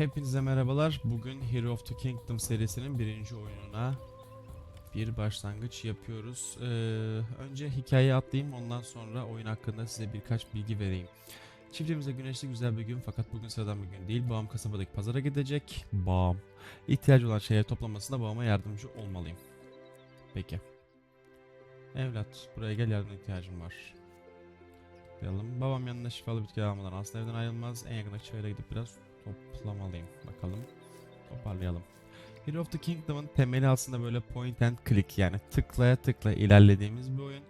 Hepinize merhabalar. Bugün Hero of the Kingdom serisinin birinci oyununa bir başlangıç yapıyoruz. Ee, önce hikayeyi atlayayım ondan sonra oyun hakkında size birkaç bilgi vereyim. Çiftliğimizde güneşli güzel bir gün fakat bugün sıradan bir gün değil. Babam kasabadaki pazara gidecek. Babam. İhtiyacı olan şeyleri toplamasında babama yardımcı olmalıyım. Peki. Evlat buraya gel yardıma ihtiyacım var. Tıklayalım. Babam yanında şifalı bitki almadan aslında evden ayrılmaz. En yakındaki çevreye gidip biraz toplamalıyım. Bakalım. Toparlayalım. Hero of the Kingdom'ın temeli aslında böyle point and click yani tıklaya tıkla ilerlediğimiz bir oyun.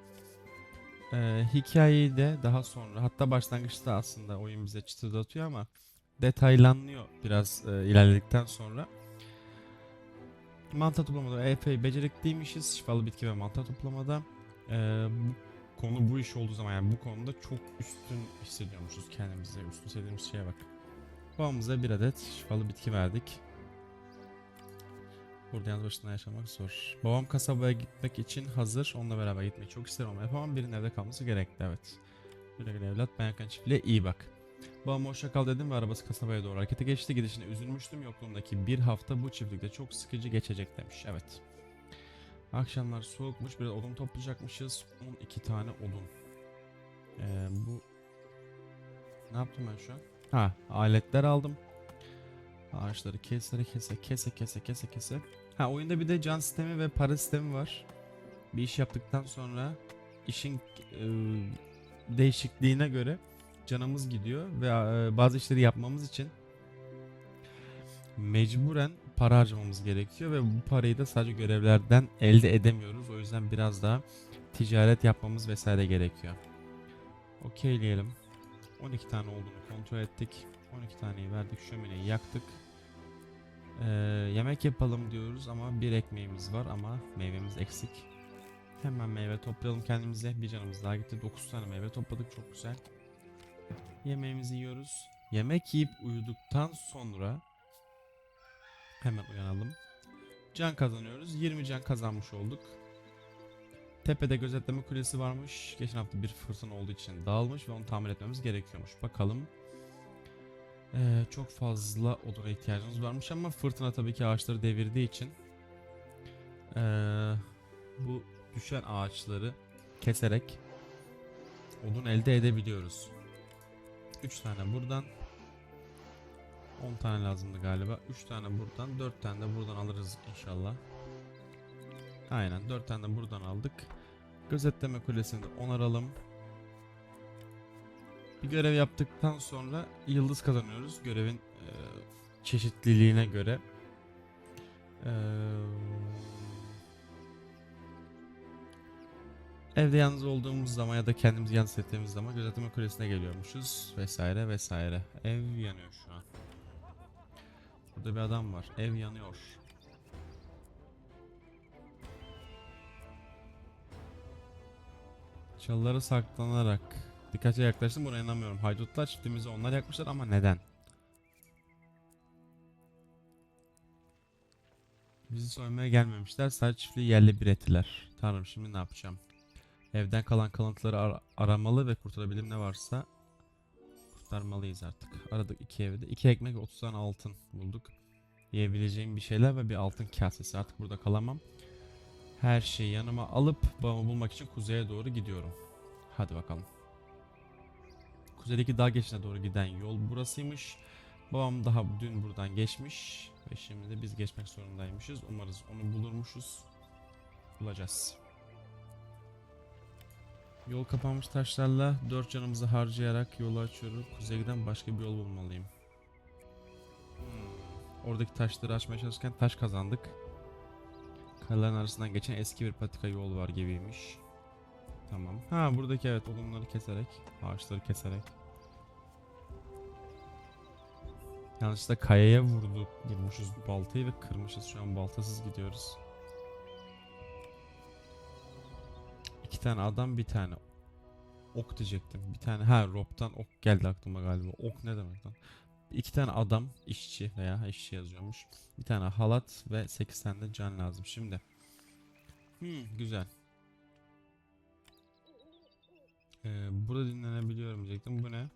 Ee, hikayeyi de daha sonra hatta başlangıçta aslında oyun bize çıtırdatıyor ama detaylanıyor biraz e, ilerledikten sonra. Mantar toplamada epey becerikliymişiz. Şifalı bitki ve mantar toplamada. Ee, bu konu bu iş olduğu zaman yani bu konuda çok üstün hissediyormuşuz kendimizi. Üstün hissettiğimiz şeye bak. Babamıza bir adet şifalı bitki verdik. Burada yalnız başına yaşamak zor. Babam kasabaya gitmek için hazır. Onunla beraber gitmeyi çok isterim ama yapamam. Birinin evde kalması gerekli evet. Güle güle evlat. Ben yakın çiftliğe iyi bak. Babam hoşça kal dedim ve arabası kasabaya doğru harekete geçti. Gidişine üzülmüştüm. Yokluğundaki bir hafta bu çiftlikte çok sıkıcı geçecek demiş. Evet. Akşamlar soğukmuş. Biraz odun toplayacakmışız. 12 tane odun. Ee, bu... Ne yaptım ben şu an? Ha aletler aldım. Ağaçları kese kese kese kese kese kese. Ha oyunda bir de can sistemi ve para sistemi var. Bir iş yaptıktan sonra işin e, değişikliğine göre canımız gidiyor ve e, bazı işleri yapmamız için mecburen para harcamamız gerekiyor ve bu parayı da sadece görevlerden elde edemiyoruz. O yüzden biraz daha ticaret yapmamız vesaire gerekiyor. Okeyleyelim. 12 tane olduğunu kontrol ettik. 12 taneyi verdik. Şömineyi yaktık. Ee, yemek yapalım diyoruz ama bir ekmeğimiz var ama meyvemiz eksik. Hemen meyve toplayalım kendimize. Bir canımız daha gitti. 9 tane meyve topladık. Çok güzel. Yemeğimizi yiyoruz. Yemek yiyip uyuduktan sonra hemen uyanalım. Can kazanıyoruz. 20 can kazanmış olduk. Tepede gözetleme kulesi varmış. Geçen hafta bir fırtına olduğu için dağılmış ve onu tamir etmemiz gerekiyormuş. Bakalım. Ee, çok fazla oduna ihtiyacımız varmış ama fırtına tabii ki ağaçları devirdiği için ee, bu düşen ağaçları keserek odun elde edebiliyoruz. 3 tane buradan 10 tane lazımdı galiba. 3 tane buradan 4 tane de buradan alırız inşallah. Aynen 4 tane de buradan aldık. Gözetleme kulesini de onaralım. Bir görev yaptıktan sonra yıldız kazanıyoruz. Görevin e, çeşitliliğine göre. E, evde yalnız olduğumuz zaman ya da kendimizi yalnız hissettiğimiz zaman gözetleme kulesine geliyormuşuz. Vesaire vesaire. Ev yanıyor şu an. Burada bir adam var. Ev yanıyor. Çalılara saklanarak Dikkatli yaklaştım buna inanamıyorum. Haydutlar çiftliğimizi onlar yakmışlar ama neden? Bizi soymaya gelmemişler. Sadece çiftliği yerle bir ettiler. Tanrım şimdi ne yapacağım? Evden kalan kalıntıları ar- aramalı ve kurtarabilirim ne varsa kurtarmalıyız artık. Aradık iki evde. iki ekmek ve 30 tane altın bulduk. Yiyebileceğim bir şeyler ve bir altın kasesi. Artık burada kalamam. Her şeyi yanıma alıp babamı bulmak için kuzeye doğru gidiyorum. Hadi bakalım. Kuzeydeki dağ geçişine doğru giden yol burasıymış. Babam daha dün buradan geçmiş ve şimdi de biz geçmek zorundaymışız. Umarız onu bulurmuşuz. Bulacağız. Yol kapanmış taşlarla dört canımızı harcayarak yolu açıyorum. Kuzeye giden başka bir yol bulmalıyım. Hmm. Oradaki taşları açmaya çalışırken taş kazandık. Kayaların arasından geçen eski bir patika yol var gibiymiş. Tamam. Ha buradaki evet odunları keserek, ağaçları keserek. Yanlışlıkla kayaya vurdu, vurmuşuz baltayı ve kırmışız. Şu an baltasız gidiyoruz. İki tane adam, bir tane ok diyecektim. Bir tane ha roptan ok geldi aklıma galiba. Ok ne demek lan? İki tane adam, işçi veya işçi yazıyormuş. Bir tane halat ve 8 tane de can lazım. Şimdi. Hmm, güzel. Ee, burada dinlenebiliyorum diyecektim. Bu ne?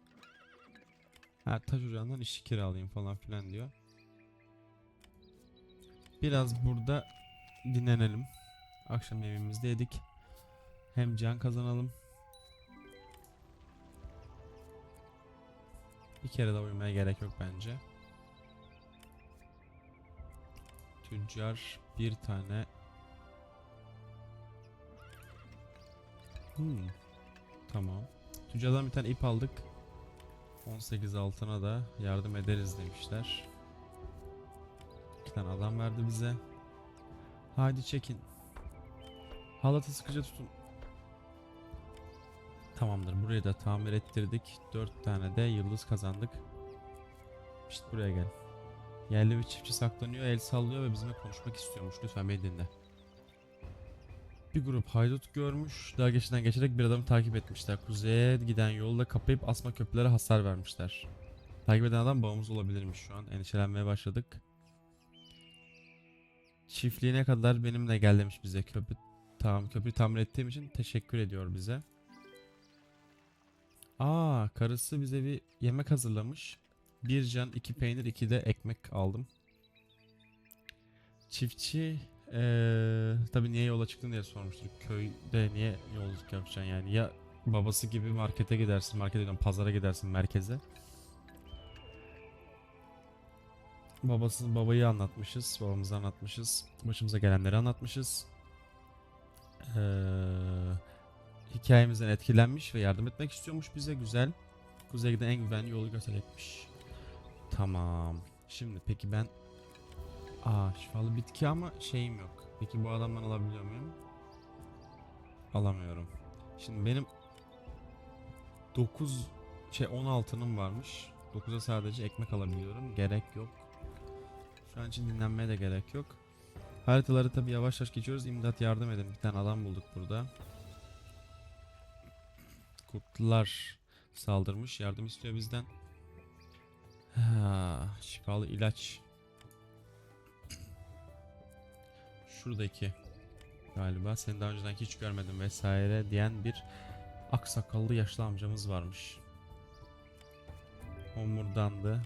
Ha taş ocağından işçi kiralayayım falan filan diyor. biraz burada dinlenelim. Akşam evimizde yedik. Hem can kazanalım. Bir kere de uyumaya gerek yok bence. Tüccar bir tane. Hmm. Tamam. Tüccardan bir tane ip aldık. 18 altına da yardım ederiz demişler. İki tane adam verdi bize. Hadi çekin. Halatı sıkıca tutun. Tamamdır. Burayı da tamir ettirdik. 4 tane de yıldız kazandık. İşte buraya gel. Yerli bir çiftçi saklanıyor, el sallıyor ve bizimle konuşmak istiyormuş. Lütfen beni dinle. Bir grup haydut görmüş. Daha geçiden geçerek bir adamı takip etmişler. Kuzeye giden yolda kapayıp asma köprülere hasar vermişler. Takip eden adam babamız olabilirmiş şu an. Endişelenmeye başladık. Çiftliğine kadar benimle gel demiş bize. Köprü tamam köprü tamir ettiğim için teşekkür ediyor bize. Aa, karısı bize bir yemek hazırlamış. Bir can, iki peynir, iki de ekmek aldım. Çiftçi eee tabii niye yola çıktın diye sormuştur. Köyde niye yolculuk yapacaksın yani? Ya babası gibi markete gidersin, markete gidiyorsun, pazara gidersin merkeze. Babası babayı anlatmışız, babamızı anlatmışız, başımıza gelenleri anlatmışız. Eee hikayemizden etkilenmiş ve yardım etmek istiyormuş bize. Güzel. Kuzeye giden en güvenli yolu gösterecekmiş. Tamam. Şimdi peki ben... Aa şifalı bitki ama şeyim yok. Peki bu adamdan alabiliyor muyum? Alamıyorum. Şimdi benim 9 şey 16'nım varmış. 9'a sadece ekmek alabiliyorum. Gerek yok. Şu an için dinlenmeye de gerek yok. Haritaları tabi yavaş yavaş geçiyoruz. İmdat yardım edin. Bir tane adam bulduk burada. Kurtlar saldırmış. Yardım istiyor bizden. Ha, şifalı ilaç. Şuradaki galiba seni daha önceden hiç görmedim vesaire diyen bir aksakallı yaşlı amcamız varmış. Homurdandı.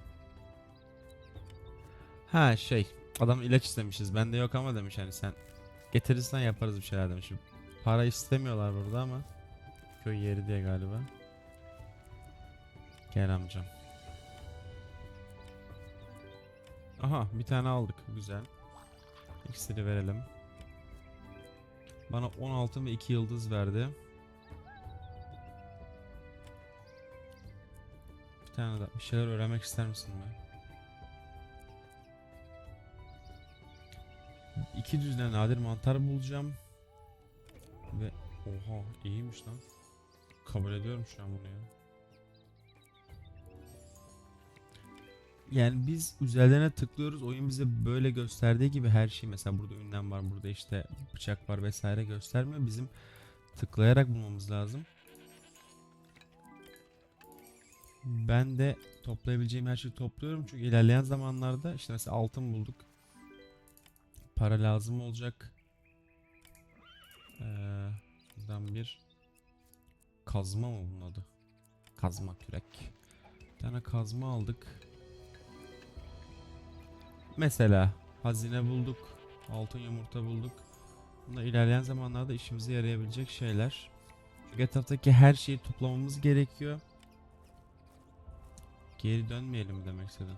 Ha şey adam ilaç istemişiz. Bende yok ama demiş hani sen getirirsen yaparız bir şeyler demiş. Para istemiyorlar burada ama köy yeri diye galiba. Gel amcam. Aha bir tane aldık. Güzel. İksiri verelim. Bana 16 ve 2 yıldız verdi. Bir tane daha bir şeyler öğrenmek ister misin be? İki düzine nadir mantar bulacağım. Ve oha iyiymiş lan. Kabul ediyorum şu an bunu ya. Yani biz üzerlerine tıklıyoruz. Oyun bize böyle gösterdiği gibi her şey mesela burada ünlem var, burada işte bıçak var vesaire göstermiyor. Bizim tıklayarak bulmamız lazım. Ben de toplayabileceğim her şeyi topluyorum çünkü ilerleyen zamanlarda işte mesela altın bulduk. Para lazım olacak. Ee, buradan bir kazma mı bunun adı? Kazma kürek. Bir tane kazma aldık. Mesela hazine bulduk. Altın yumurta bulduk. Bunlar ilerleyen zamanlarda işimize yarayabilecek şeyler. Çünkü etraftaki her şeyi toplamamız gerekiyor. Geri dönmeyelim demek istedim.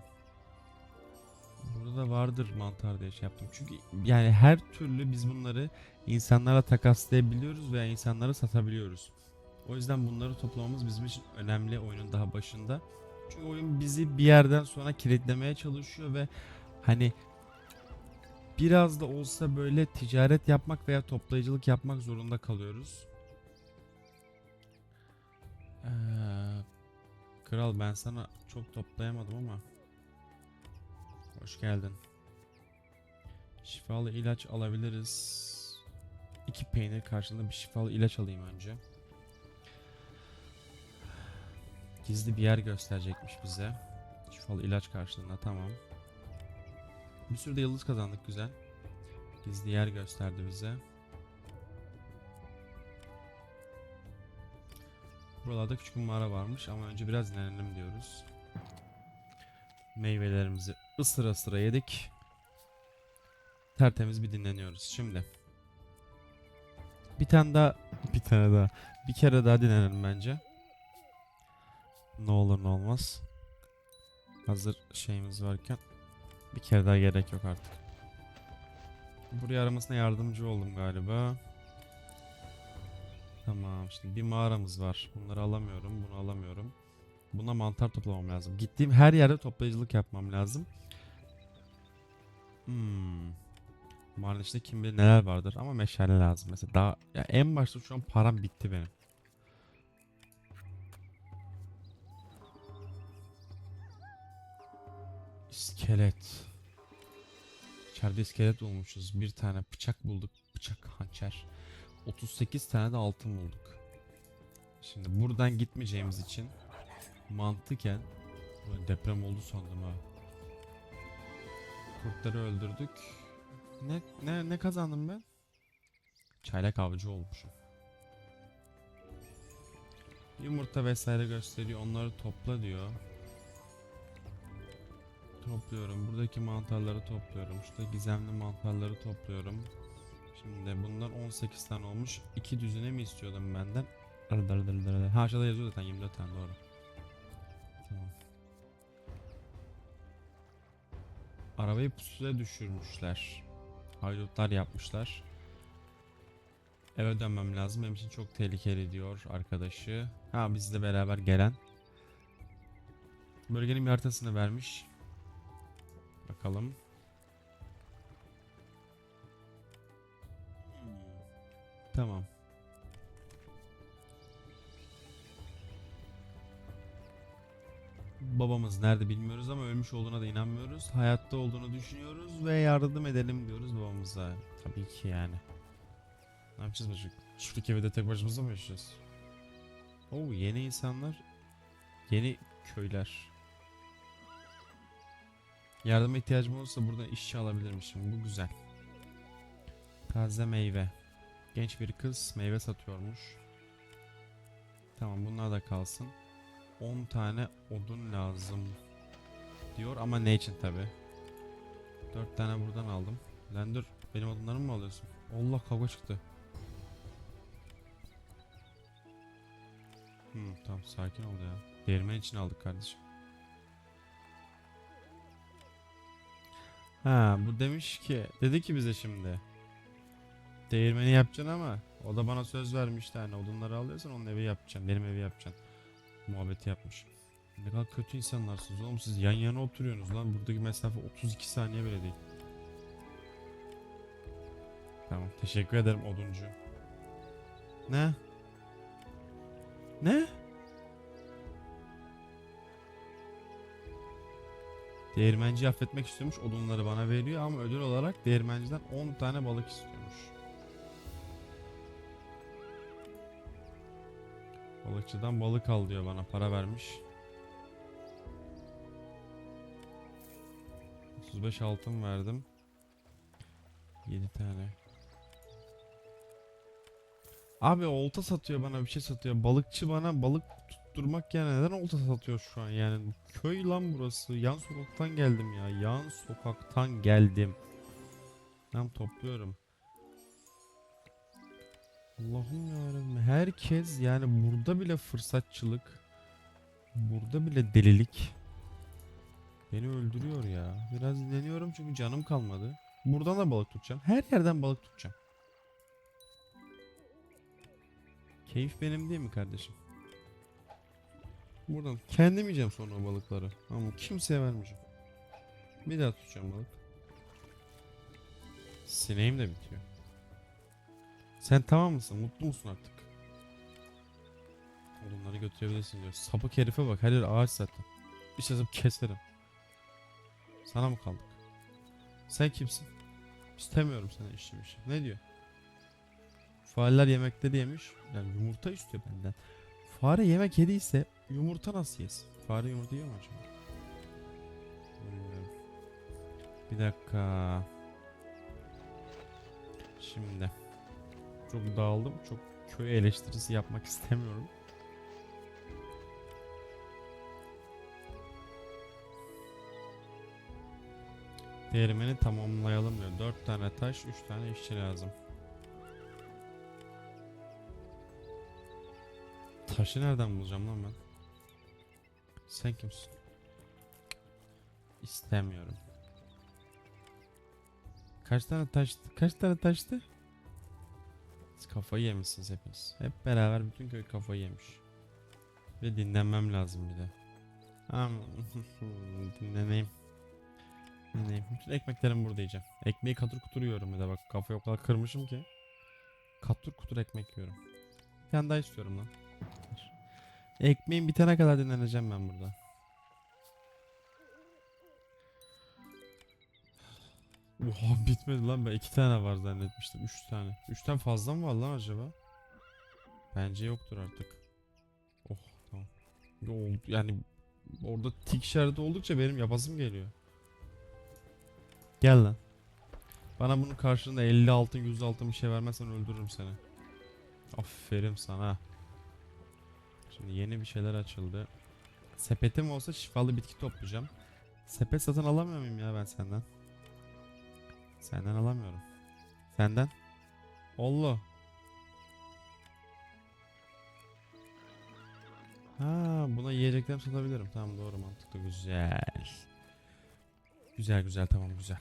Burada vardır mantar diye şey yaptım. Çünkü yani her türlü biz bunları insanlara takaslayabiliyoruz veya insanlara satabiliyoruz. O yüzden bunları toplamamız bizim için önemli oyunun daha başında. Çünkü oyun bizi bir yerden sonra kilitlemeye çalışıyor ve hani biraz da olsa böyle ticaret yapmak veya toplayıcılık yapmak zorunda kalıyoruz. Ee, kral ben sana çok toplayamadım ama hoş geldin. Şifalı ilaç alabiliriz. İki peynir karşılığında bir şifalı ilaç alayım önce. Gizli bir yer gösterecekmiş bize. Şifalı ilaç karşılığında tamam. Bir sürü de yıldız kazandık güzel. Gizli yer gösterdi bize. Buralarda küçük bir mağara varmış ama önce biraz dinlenelim diyoruz. Meyvelerimizi ısıra ısıra yedik. tertemiz bir dinleniyoruz. Şimdi bir tane daha bir tane daha bir kere daha dinlenelim bence. Ne olur ne olmaz. Hazır şeyimiz varken bir kere daha gerek yok artık. Buraya aramasına yardımcı oldum galiba. Tamam şimdi bir mağaramız var. Bunları alamıyorum. Bunu alamıyorum. Buna mantar toplamam lazım. Gittiğim her yerde toplayıcılık yapmam lazım. Hmm. Mağaranın içinde kim bilir neler vardır ama meşale lazım. Mesela daha ya en başta şu an param bitti benim. İskelet. İçeride iskelet bulmuşuz. Bir tane bıçak bulduk. Bıçak hançer. 38 tane de altın bulduk. Şimdi buradan gitmeyeceğimiz için mantıken deprem oldu sandım ha. Kurtları öldürdük. Ne ne ne kazandım ben? Çaylak avcı olmuşum. Yumurta vesaire gösteriyor. Onları topla diyor. Topluyorum. Buradaki mantarları topluyorum. Şurada gizemli mantarları topluyorum. Şimdi bunlar 18 tane olmuş. 2 düzine mi istiyordum benden? Ha yazıyor zaten 24 tane doğru. Tamam. Arabayı pusuya düşürmüşler. Haydutlar yapmışlar. Eve dönmem lazım. Benim için çok tehlikeli diyor arkadaşı. Ha bizle beraber gelen. Bölgenin bir haritasını vermiş. Bakalım. Tamam. Babamız nerede bilmiyoruz ama ölmüş olduğuna da inanmıyoruz. Hayatta olduğunu düşünüyoruz ve yardım edelim diyoruz babamıza. Tabii ki yani. Ne yapacağız çocuk? Çiftlik evde tek başımıza mı yaşayacağız? Oo yeni insanlar. Yeni köyler. Yardıma ihtiyacım olursa buradan işçi alabilirmişim. Bu güzel. Taze meyve. Genç bir kız meyve satıyormuş. Tamam bunlar da kalsın. 10 tane odun lazım diyor ama ne için tabi. 4 tane buradan aldım. Lan dur benim odunlarımı mı alıyorsun? Allah kavga çıktı. Hmm, tamam sakin ol ya. Değirmen için aldık kardeşim. Ha bu demiş ki dedi ki bize şimdi. Değirmeni yapacaksın ama o da bana söz vermişti hani odunları alıyorsan onun evi yapacaksın benim evi yapacaksın. Muhabbeti yapmış. Ne kadar kötü insanlarsınız oğlum siz yan yana oturuyorsunuz lan buradaki mesafe 32 saniye bile değil. Tamam teşekkür ederim oduncu. Ne? Ne? Değirmenci affetmek istiyormuş odunları bana veriyor ama ödül olarak değirmenciden 10 tane balık istiyormuş. Balıkçıdan balık al diyor bana para vermiş. 35 altın verdim. 7 tane. Abi olta satıyor bana bir şey satıyor. Balıkçı bana balık tutturmak yani neden olta satıyor şu an yani köy lan burası. Yan sokaktan geldim ya. Yan sokaktan geldim. Tam topluyorum. Allah'ım yarabbim. Herkes yani burada bile fırsatçılık. Burada bile delilik. Beni öldürüyor ya. Biraz dinleniyorum çünkü canım kalmadı. Buradan da balık tutacağım. Her yerden balık tutacağım. Keyif benim değil mi kardeşim? Buradan kendim yiyeceğim sonra balıkları. Ama kimseye vermeyeceğim. Bir daha tutacağım balık. Sineğim de bitiyor. Sen tamam mısın? Mutlu musun artık? Odunları götürebilirsin diyor. Sapık herife bak. Her yer ağaç zaten. Bir şey keserim. Sana mı kaldık? Sen kimsin? İstemiyorum sana işçi bir şey. Ne diyor? Fareler yemekleri yemiş. Yani yumurta istiyor benden. Fare yemek yediyse yumurta nasıl yesin? Fare yumurta yiyor mu acaba? Bir dakika. Şimdi. Çok dağıldım. Çok köy eleştirisi yapmak istemiyorum. Değirmeni tamamlayalım diyor. 4 tane taş, 3 tane işçi lazım. Taşı nereden bulacağım lan ben? Sen kimsin? İstemiyorum. Kaç tane taştı? Kaç tane taştı? Siz kafayı yemişsiniz hepiniz. Hep beraber bütün köy kafayı yemiş. Ve dinlenmem lazım bir de. Ama dinleneyim. Dinleneyim. Bütün ekmeklerimi burada yiyeceğim. Ekmeği katır kutur yiyorum bir de bak kafayı o kadar kırmışım ki. Katır kutur ekmek yiyorum. Bir tane daha istiyorum lan. Ekmeğin bitene kadar dinleneceğim ben burada. Oha bitmedi lan ben iki tane var zannetmiştim. Üç tane. Üçten fazla mı var lan acaba? Bence yoktur artık. Oh tamam. Yani orada tik işareti oldukça benim yapasım geliyor. Gel lan. Bana bunun karşılığında 50 altın 100 altın bir şey vermezsen öldürürüm seni. Aferin sana. Şimdi yeni bir şeyler açıldı. Sepetim olsa şifalı bitki toplayacağım. Sepet satın alamıyor muyum ya ben senden? Senden alamıyorum. Senden? Allah. Ha, buna yiyeceklerimi satabilirim. Tamam doğru mantıklı güzel. Güzel güzel tamam güzel.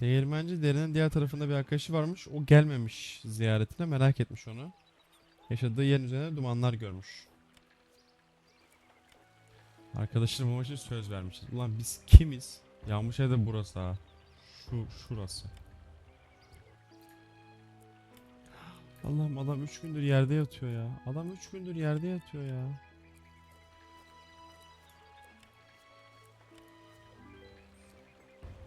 Değirmenci derinin diğer tarafında bir arkadaşı varmış. O gelmemiş ziyaretine merak etmiş onu. Yaşadığı yerin üzerine dumanlar görmüş. Arkadaşını bulmak için söz vermişiz. Ulan biz kimiz? Yağmış evde burası ha. Şu şurası. Allah'ım adam 3 gündür yerde yatıyor ya. Adam 3 gündür yerde yatıyor ya.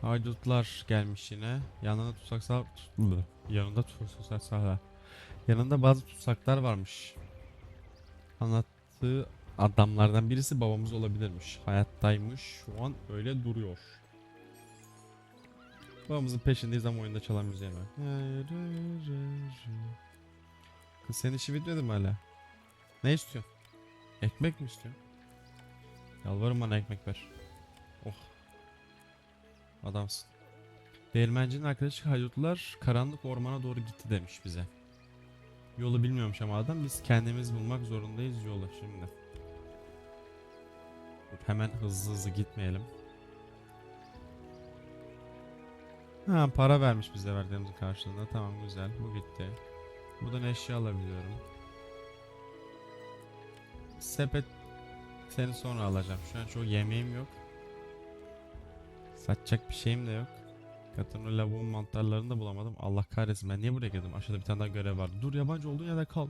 Haydutlar gelmiş yine. Yanında tutsaklar tutuldu. Yanında tutsaklar. Yanında bazı tutsaklar varmış. Anlattığı adamlardan birisi babamız olabilirmiş. Hayattaymış. Şu an öyle duruyor. Babamızın peşindeyiz ama oyunda çalan müziğe bak. Kız senin işi bitmedi mi hala? Ne istiyorsun? Ekmek mi istiyorsun? Yalvarırım bana ekmek ver. Oh. Adamsın. Değirmencinin arkadaşı haydutlar karanlık ormana doğru gitti demiş bize. Yolu bilmiyormuş ama adam biz kendimiz bulmak zorundayız yolu şimdi. Hemen hızlı hızlı gitmeyelim. Ha para vermiş bize verdiğimizin karşılığında. Tamam güzel bu gitti. Buradan eşya alabiliyorum. Sepet seni sonra alacağım. Şu an çok yemeğim yok. Satacak bir şeyim de yok. Katırın lavuğun mantarlarını da bulamadım. Allah kahretsin ben niye buraya girdim? Aşağıda bir tane daha görev var. Dur yabancı olduğun yerde kal.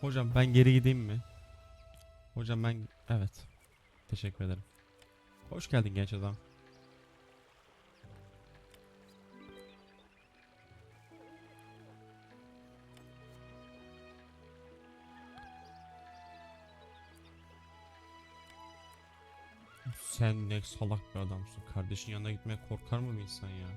Hocam ben geri gideyim mi? Hocam ben... Evet. Teşekkür ederim. Hoş geldin genç adam. Sen ne salak bir adamsın. Kardeşin yanına gitmeye korkar mı bir insan ya?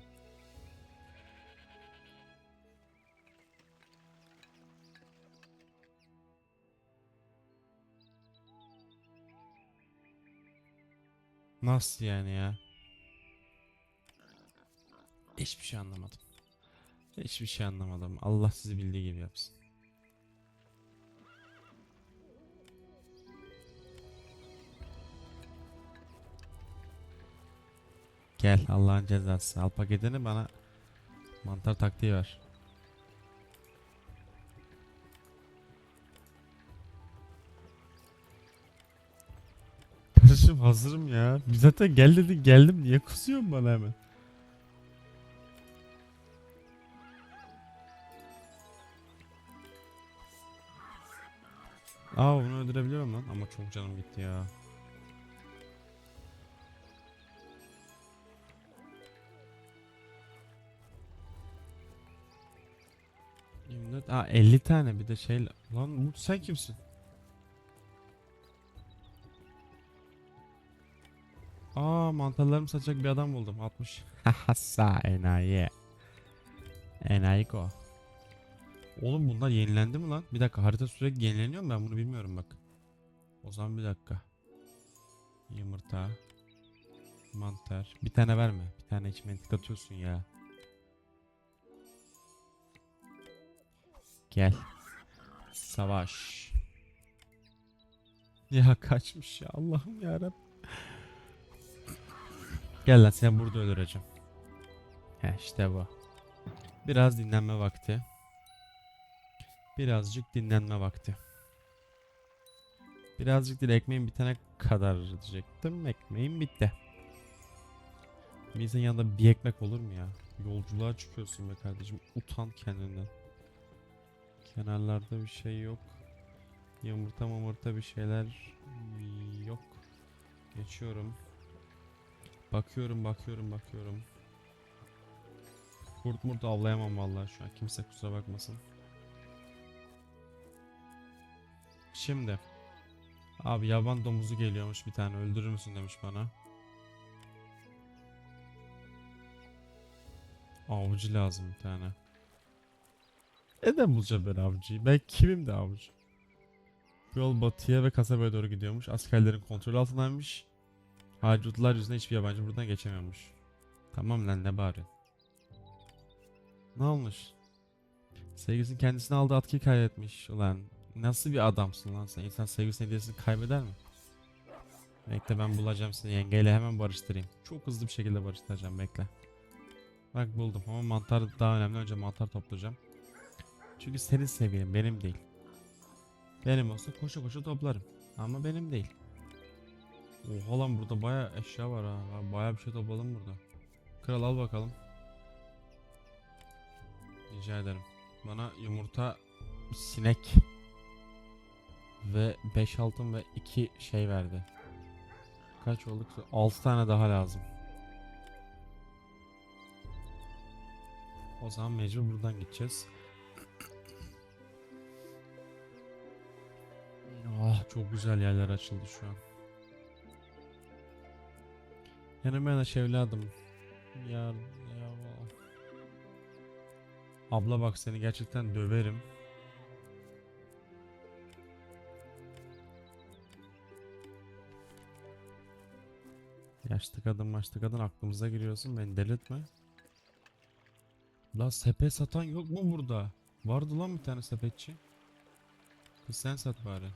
Nasıl yani ya? Hiçbir şey anlamadım. Hiçbir şey anlamadım. Allah sizi bildiği gibi yapsın. Gel Allah'ın cezası. Al paketini bana mantar taktiği ver. Kardeşim hazırım ya. Bir Zaten gel dedin geldim. Niye kızıyorsun bana hemen? Aa bunu öldürebiliyorum lan ama çok canım gitti ya. İmdat. Aa 50 tane bir de şey lan Umut sen kimsin? Aa mantarlarımı satacak bir adam buldum 60. Hassa enayi. Enayi ko. Oğlum bunlar yenilendi mi lan? Bir dakika harita sürekli yenileniyor mu ben bunu bilmiyorum bak. O zaman bir dakika. Yumurta. Mantar. Bir tane verme. Bir tane içime atıyorsun ya. Gel. Savaş. Ya kaçmış ya Allah'ım yarabbim. Gel lan sen burada öldüreceğim. He işte bu. Biraz dinlenme vakti. Birazcık dinlenme vakti. Birazcık değil ekmeğim bitene kadar diyecektim. Ekmeğim bitti. Bir insan yanında bir ekmek olur mu ya? Yolculuğa çıkıyorsun be kardeşim. Utan kendinden. Kenarlarda bir şey yok. Yumurta mamurta bir şeyler yok. Geçiyorum. Bakıyorum bakıyorum bakıyorum. Kurt murt avlayamam vallahi şu an. Kimse kusura bakmasın. Şimdi. Abi yaban domuzu geliyormuş bir tane. Öldürür müsün demiş bana. Avcı lazım bir tane. Neden bulacağım ben avcıyı? Ben kimim de avcı? Yol batıya ve kasabaya doğru gidiyormuş. Askerlerin kontrol altındaymış. Haydutlar yüzünden hiçbir yabancı buradan geçemiyormuş. Tamam lan ne bağırıyorsun? Ne olmuş? Sevgilisinin kendisine aldığı atkıyı kaybetmiş. Ulan nasıl bir adamsın lan sen? İnsan sevgilisinin hediyesini kaybeder mi? Bekle ben bulacağım seni yengeyle hemen barıştırayım. Çok hızlı bir şekilde barıştıracağım bekle. Bak buldum ama mantar daha önemli. Önce mantar toplayacağım. Çünkü senin sevgilin benim değil. Benim olsa koşa koşa toplarım. Ama benim değil. Oha lan burada baya eşya var ha. Baya bir şey topladım burada. Kral al bakalım. Rica ederim. Bana yumurta, sinek ve 5 altın ve 2 şey verdi. Kaç olduk? 6 tane daha lazım. O zaman mecbur buradan gideceğiz. Ah çok güzel yerler açıldı şu an. Yanaş evladım. Ya, ya Abla bak seni gerçekten döverim. Yaşlı kadın maçlı kadın aklımıza giriyorsun beni delirtme. La sepet satan yok mu burada? Vardı lan bir tane sepetçi. Kız sen sat bari.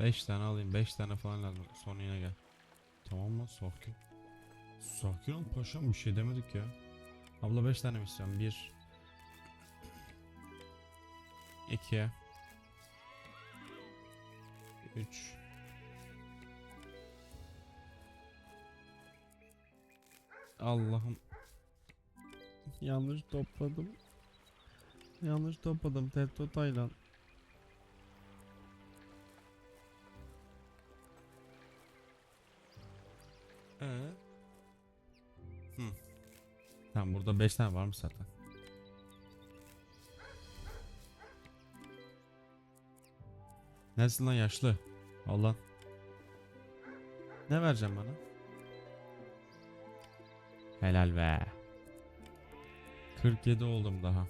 5 tane alayım 5 tane falan lazım sonra yine gel. Tamam mı sakin. Sakin ol paşam bir şey demedik ya. Abla 5 tane mi istiyorum? 1 2 3 Allah'ım Yanlış topladım. Yanlış topladım. Tetto Taylan. Tamam burada 5 tane varmış zaten. Neresin lan yaşlı? Allah. Ne vereceğim bana? Helal be. 47 oldum daha.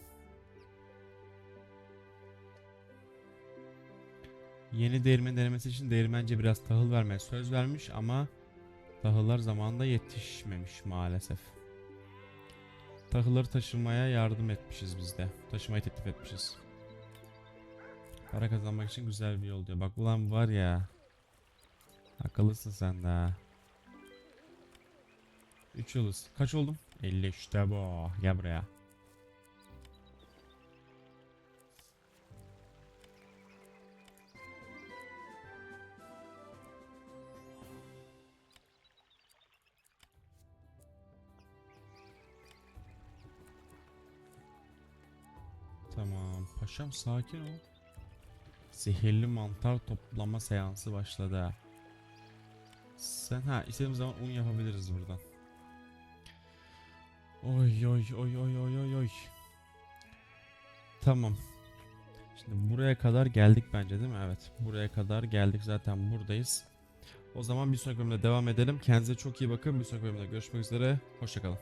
Yeni değirmen denemesi için değirmence biraz tahıl vermeye söz vermiş ama tahıllar zamanında yetişmemiş maalesef. Tahılları taşımaya yardım etmişiz biz de. Taşımayı teklif etmişiz. Para kazanmak için güzel bir yol diyor. Bak ulan var ya. Akıllısın sen de ha. 3 yılız. Kaç oldum? 50 işte bu. Gel buraya. Paşam sakin ol. Zehirli mantar toplama seansı başladı. Sen ha istediğimiz zaman un yapabiliriz buradan. Oy oy oy oy oy oy oy. Tamam. Şimdi buraya kadar geldik bence değil mi? Evet. Buraya kadar geldik zaten buradayız. O zaman bir sonraki bölümde devam edelim. Kendinize çok iyi bakın. Bir sonraki bölümde görüşmek üzere. Hoşçakalın.